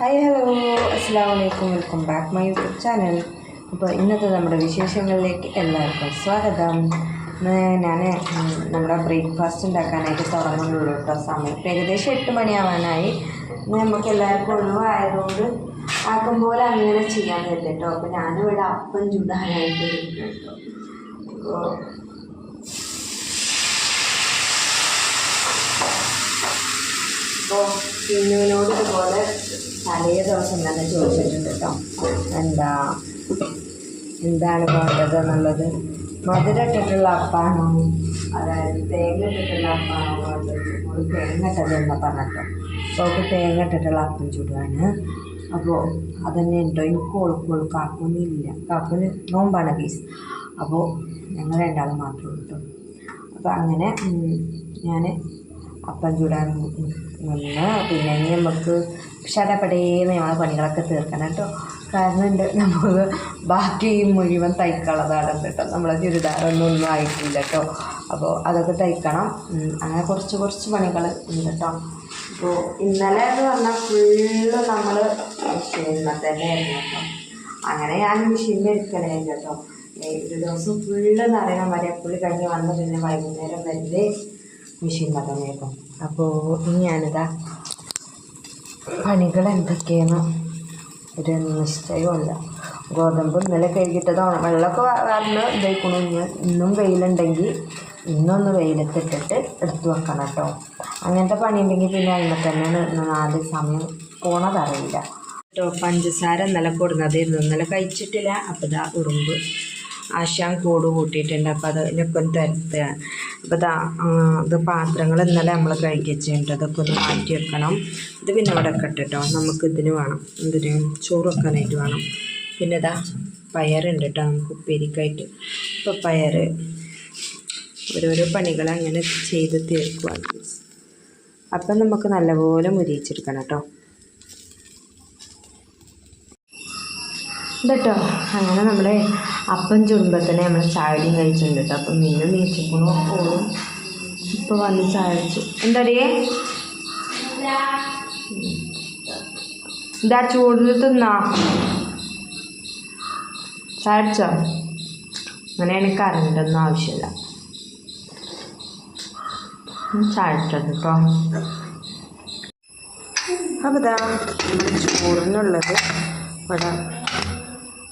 Hi hello അസ്സാം വലൈക്കും welcome back my YouTube channel അപ്പോൾ ഇന്നത്തെ നമ്മുടെ വിശേഷങ്ങളിലേക്ക് എല്ലാവർക്കും സ്വാഗതം. ഞാൻ നമ്മുടെ ബ്രേക്ക്ഫാസ്റ്റ് ഉണ്ടാക്കാനായിട്ട് തുടങ്ങുന്നുള്ളൂ കേട്ടോ. സമയം ഇപ്പോൾ ഏകദേശം എട്ട് മണിയാവാനായി. നമുക്ക് എല്ലാവർക്കും ഒഴിവായതുകൊണ്ട് ആക്കും പോലെ അങ്ങനെ ചെയ്യാൻ പറ്റില്ല കേട്ടോ. അപ്പോൾ ഞാനിവിടെ അപ്പം ചൂടാനായിട്ട് കേട്ടോ. അപ്പോൾ പിന്നുവിനോട് ഇതുപോലെ തലേ ദിവസം തന്നെ ചോദിച്ചിട്ടുണ്ട് കേട്ടോ എന്താ എന്താണ് വേണ്ടത് എന്നുള്ളത്. മധുരം ഇട്ടിട്ടുള്ള അപ്പാണോ? അതായത് തേങ്ങ ഇട്ടിട്ടുള്ള അപ്പാണോ വേണ്ടത്? ഒരു തേങ്ങ ഇട്ടത് പറഞ്ഞിട്ടോ അപ്പോൾ അവൾക്ക് തേങ്ങ ഇട്ടിട്ടുള്ള അപ്പം ചൂടാണ് അപ്പോൾ അതന്നെ ഉണ്ടോ? എനിക്ക് ഓൾക്കോൾ കാക്കൂനില്ല കാക്കൂന് നോമ്പാണ് പീസ് അപ്പോൾ ഞങ്ങൾ രണ്ടാളും മാത്രമേ ഉള്ളൂ അപ്പോൾ അങ്ങനെ ഞാൻ അപ്പം ചൂടാൻ നിന്ന് പിന്നെ ഇനി നമുക്ക് ഷടപടേന്ന് ഞങ്ങളെ പണികളൊക്കെ തീർക്കണം കേട്ടോ. കാരണം ഉണ്ട് നമുക്ക് ബാക്കി മുഴുവൻ തയ്ക്കളതാണ് കേട്ടോ. നമ്മളെ ചുരിദാറൊന്നും ഒന്നും ആയിട്ടില്ല കേട്ടോ. അപ്പോൾ അതൊക്കെ തയ്ക്കണം അങ്ങനെ കുറച്ച് കുറച്ച് പണികൾ ഉണ്ട് കേട്ടോ. അപ്പോൾ ഇന്നലെ എന്ന് പറഞ്ഞാൽ ഫുള്ള് നമ്മൾ മെഷീനിൽ തന്നെയായിരുന്നു കേട്ടോ. അങ്ങനെ ഞാൻ മെഷീനിൽ എടുക്കണേ കേട്ടോ. ഒരു ദിവസം ഫുള്ള് നിറയണം വരെ പുള്ളി കഴിഞ്ഞ് വന്ന് പിന്നെ വൈകുന്നേരം വരെ മെഷീൻ തന്നെയായിരുന്നു അപ്പോൾ ഞാനിതാ പണികൾ എന്തൊക്കെയാണ് ഒരു നിശ്ചയമല്ല ഗോതമ്പ് ഇന്നലെ കഴുകിട്ടതാണ് വെള്ളമൊക്കെ വന്ന് ഇതായിക്കണു. ഇനി ഇന്നും വെയിലുണ്ടെങ്കിൽ ഇന്നൊന്ന് വെയിലത്തിട്ടിട്ട് എടുത്തു വെക്കണം കേട്ടോ. അങ്ങനത്തെ പണി ഉണ്ടെങ്കിൽ പിന്നെ അതിനെ തന്നെയാണ് നാല് സമയം പോണതറിയില്ല. കേട്ടോ പഞ്ചസാര ഇന്നലെ കൊടുന്നതായിരുന്നു ഇന്നലെ കഴിച്ചിട്ടില്ല. അപ്പോൾ ഇതാ ഉറുമ്പ് ആശാൻ കൂട് കൂട്ടിയിട്ടുണ്ട്. അപ്പോൾ അത് ഇതിനൊക്കെ ഒന്ന് തരത്തുകയാണ് അപ്പോൾ ഇതാ ഇത് പാത്രങ്ങൾ ഇന്നലെ നമ്മൾ കഴിച്ചിട്ടുണ്ട് അതൊക്കെ ഒന്ന് മാറ്റി വെക്കണം. ഇത് പിന്നെ അവിടെ കേട്ടോ. നമുക്ക് ഇതിന് വേണം. എന്തിന്? ചോറ് വെക്കാനായിട്ട് വേണം. പിന്നെ ഇതാ പയറുണ്ട് കേട്ടോ. നമുക്ക് ഉപ്പേരിക്കായിട്ട്. ഇപ്പോൾ പയർ ഓരോരോ പണികൾ അങ്ങനെ ചെയ്ത് തീർക്കുവാണ്. അപ്പം നമുക്ക് നല്ലപോലെ മുരിയിച്ചെടുക്കണം കേട്ടോ. ഇതട്ടോ അങ്ങനെ നമ്മളെ അപ്പം ചുടുമ്പോൾ തന്നെ നമ്മൾ ചായയും കഴിച്ചിട്ടുണ്ട് കേട്ടോ. അപ്പം മീനും നീച്ചപ്പോഴും പോകും ഇപ്പോൾ വന്ന് ചായച്ചു എന്താടിയേ എന്താ ചൂടിൽ തിന്നാ. ചായച്ചോ അങ്ങനെയാണ് കറണ്ടൊന്നും ആവശ്യമില്ല. ചായച്ചത് കേട്ടോ അപ്പോൾ ഇതാ ചോറിനുള്ളത് ഇവിടെ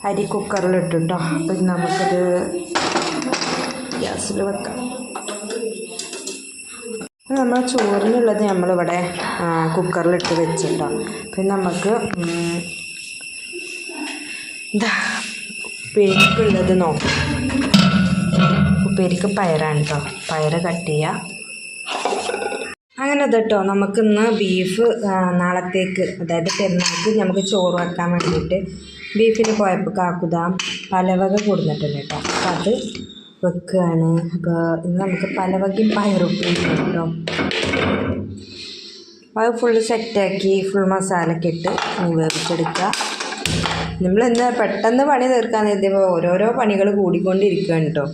അരി കുക്കറിലിട്ടു കേട്ടോ അപ്പം നമുക്കത് ഗ്യാസിൽ വെക്കാം. നമ്മൾ ചോറിനുള്ളത് നമ്മളിവിടെ കുക്കറിലിട്ട് വെച്ചിട്ടോ. പിന്നെ നമുക്ക് എന്താ ഉപ്പേരിക്കുള്ളത് നോക്കാം. ഉപ്പേരിക്ക് പയറാണ് കേട്ടോ പയറ് കട്ട് ചെയ്യുക അങ്ങനെ കേട്ടോ നമുക്കിന്ന് ബീഫ് നാളത്തേക്ക് അതായത് പെരുന്നാൾക്ക് നമുക്ക് ചോറ് വെക്കാൻ വേണ്ടിയിട്ട് ബീഫിന് പോയപ്പോൾ കാക്കുത പലവക കൊടുത്തിട്ടുണ്ട് കേട്ടോ. അപ്പോൾ അത് വെക്കുകയാണ് അപ്പോൾ ഇന്ന് നമുക്ക് പലവകയും പയറുപ്പേരി കേട്ടോ. അപ്പോൾ അത് ഫുള്ള് സെറ്റാക്കി ഫുൾ മസാലയൊക്കെ ഇട്ട് ഇനി വേവിച്ചെടുക്കുക. നമ്മൾ ഇന്ന് പെട്ടെന്ന് പണി തീർക്കാൻ എത്തിയപ്പോൾ ഓരോരോ പണികൾ കൂടിക്കൊണ്ടിരിക്കുകയാണ് കേട്ടോ.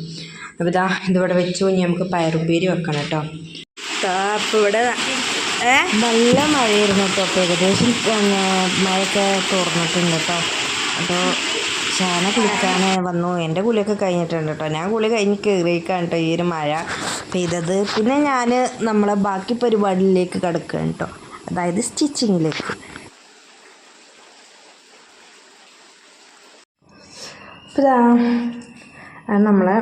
അപ്പോൾ ഇതാ ഇതിവിടെ വെച്ച്. ഇനി നമുക്ക് പയറുപ്പേരി വെക്കണം കേട്ടോ. അപ്പോൾ ഇവിടെ നല്ല മഴയായിരുന്നു കേട്ടോ. അപ്പോൾ ഏകദേശം മഴയൊക്കെ തുറന്നിട്ടുണ്ട് കേട്ടോ. അപ്പോൾ ശാന കുളിക്കാൻ വന്നു. എന്റെ കുളിയൊക്കെ കഴിഞ്ഞിട്ടുണ്ട് കേട്ടോ ഞാൻ കുളി കഴിഞ്ഞ് കയറിയേക്കാണ് കേട്ടോ ഈ ഒരു മഴ പെയ്തത്. പിന്നെ ഞാൻ നമ്മളെ ബാക്കി പരിപാടിയിലേക്ക് കിടക്കുകയാണ് കേട്ടോ അതായത് സ്റ്റിച്ചിങ്ങിലേക്ക്. നമ്മളെ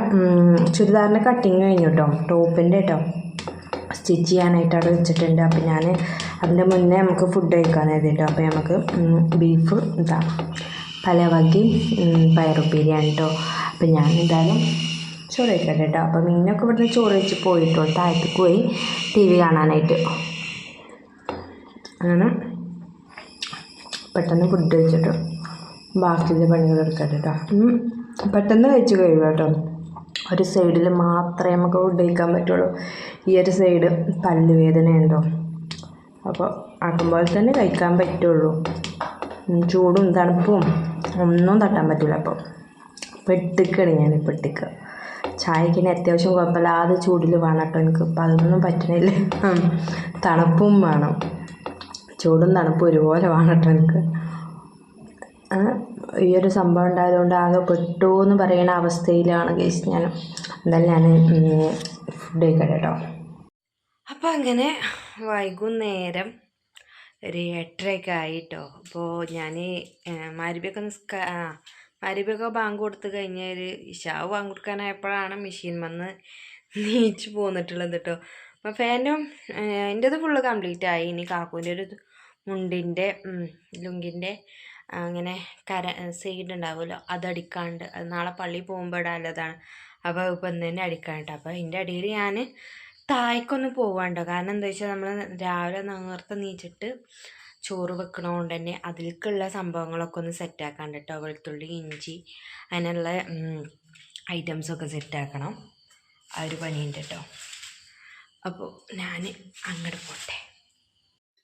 ചുരിദാറിന്റെ കട്ടിങ് കഴിഞ്ഞു കേട്ടോ ടോപ്പിന്റെ കേട്ടോ സ്റ്റിച്ച് ചെയ്യാനായിട്ട് അവിടെ വെച്ചിട്ടുണ്ട്. അപ്പം ഞാൻ അതിന്റെ മുന്നേ നമുക്ക് ഫുഡ് കഴിക്കാൻ കേട്ടോ അപ്പോൾ നമുക്ക് ബീഫ് ഇതാ പല വകയും പയറുപ്പേരിയാണ് അപ്പം ഞാൻ എന്തായാലും ചോറ് കഴിക്കട്ടെ കേട്ടോ അപ്പം മീനൊക്കെ ഇവിടുന്ന് ചോറ് വെച്ച് പോയിട്ടോ താഴത്തേക്ക് പോയി ടി വി കാണാനായിട്ട്. അങ്ങനെ പെട്ടെന്ന് ഫുഡ് കഴിച്ചിട്ട് ബാക്കിയുള്ള പണികൾ എടുക്കട്ടെ കേട്ടോ പെട്ടെന്ന് കഴിച്ച് കഴിയുക കേട്ടോ ഒരു സൈഡിൽ മാത്രമേ നമുക്ക് ഫുഡ് കഴിക്കാൻ പറ്റുള്ളൂ. ഈ ഒരു സൈഡ് പല്ലുവേദനയുണ്ടോ അപ്പോൾ ആക്കുമ്പോൾ തന്നെ കഴിക്കാൻ പറ്റുള്ളൂ. ചൂടും തണുപ്പും ഒന്നും തട്ടാൻ പറ്റില്ല അപ്പോൾ പെട്ടിക്കാണ് ഞാൻ പെട്ടിക്കുക ചായക്കിന് അത്യാവശ്യം കുഴപ്പമില്ലാതെ ചൂടിൽ വേണം കേട്ടോ എനിക്ക്. ഇപ്പം അതൊന്നും പറ്റണില്ല. തണുപ്പും വേണം. ചൂടും തണുപ്പും ഒരുപോലെ വേണം കേട്ടോ എനിക്ക്. ഈ ഒരു സംഭവം ഉണ്ടായതുകൊണ്ട് ആകെ പെട്ടു എന്ന് പറയുന്ന അവസ്ഥയിലാണ് കേസ് ഞാൻ. എന്തായാലും ഞാൻ ഫുഡ് കഴിക്കട്ടെ കേട്ടോ. അപ്പം അങ്ങനെ വൈകുന്നേരം ഒരു എട്ടരയൊക്കെ ആയിട്ടോ. അപ്പോൾ ഞാൻ മരുബിയൊക്കെ നിസ്കാ ആ മരുബിയൊക്കെ ബാങ്ക് കൊടുത്തു കഴിഞ്ഞാൽ ഇഷാവ് ബാങ്ക് കൊടുക്കാനായപ്പോഴാണ് മെഷീൻ വന്ന് നീച്ച് പോന്നിട്ടുള്ളത് കേട്ടോ അപ്പോൾ ഫാനും എന്റെത് ഫുള്ള് കംപ്ലീറ്റ് ആയി. ഇനി കാക്കൂന്റെ ഒരു മുണ്ടിന്റെ ലുങ്കിന്റെ അങ്ങനെ കര സൈഡ് ഉണ്ടാവുമല്ലോ അതടിക്കാണ്ട് അത് നാളെ പള്ളി പോകുമ്പോൾ ഇടാനുള്ളതാണ്. അപ്പോൾ ഇപ്പം ഇന്ന് തന്നെ അടിക്കാണ്ട് അപ്പോൾ അതിന്റെ അടിയിൽ ഞാൻ തായ്ക്കൊന്ന് പോവാണ്ടോ? കാരണം എന്താ വെച്ചാൽ നമ്മൾ രാവിലെ നേരത്തെ നീച്ചിട്ട് ചോറ് വെക്കണതുകൊണ്ട് തന്നെ അതിലേക്കുള്ള സംഭവങ്ങളൊക്കെ ഒന്ന് സെറ്റാക്കാണ്ട് കേട്ടോ വെളുത്തുള്ളി ഇഞ്ചി അതിനുള്ള ഐറ്റംസൊക്കെ സെറ്റാക്കണം. ആ ഒരു പണിയുണ്ട് കേട്ടോ അപ്പോൾ ഞാൻ അങ്ങോട്ട് പോട്ടെ.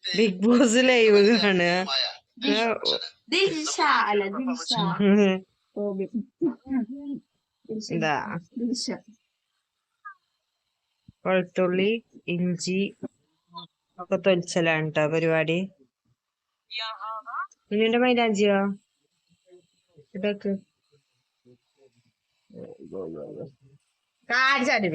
ബിഗ് ബോസ് ലൈവ് കാണുക ദിൽഷ എന്താ? വെളുത്തുള്ളി ഇഞ്ചി ഒക്കെ തൊലിച്ചലാണ് കേട്ടോ പരിപാടി. നിന്റെ മൈലാഞ്ചിയോ ഇതൊക്കെ. കാണിച്ചാടി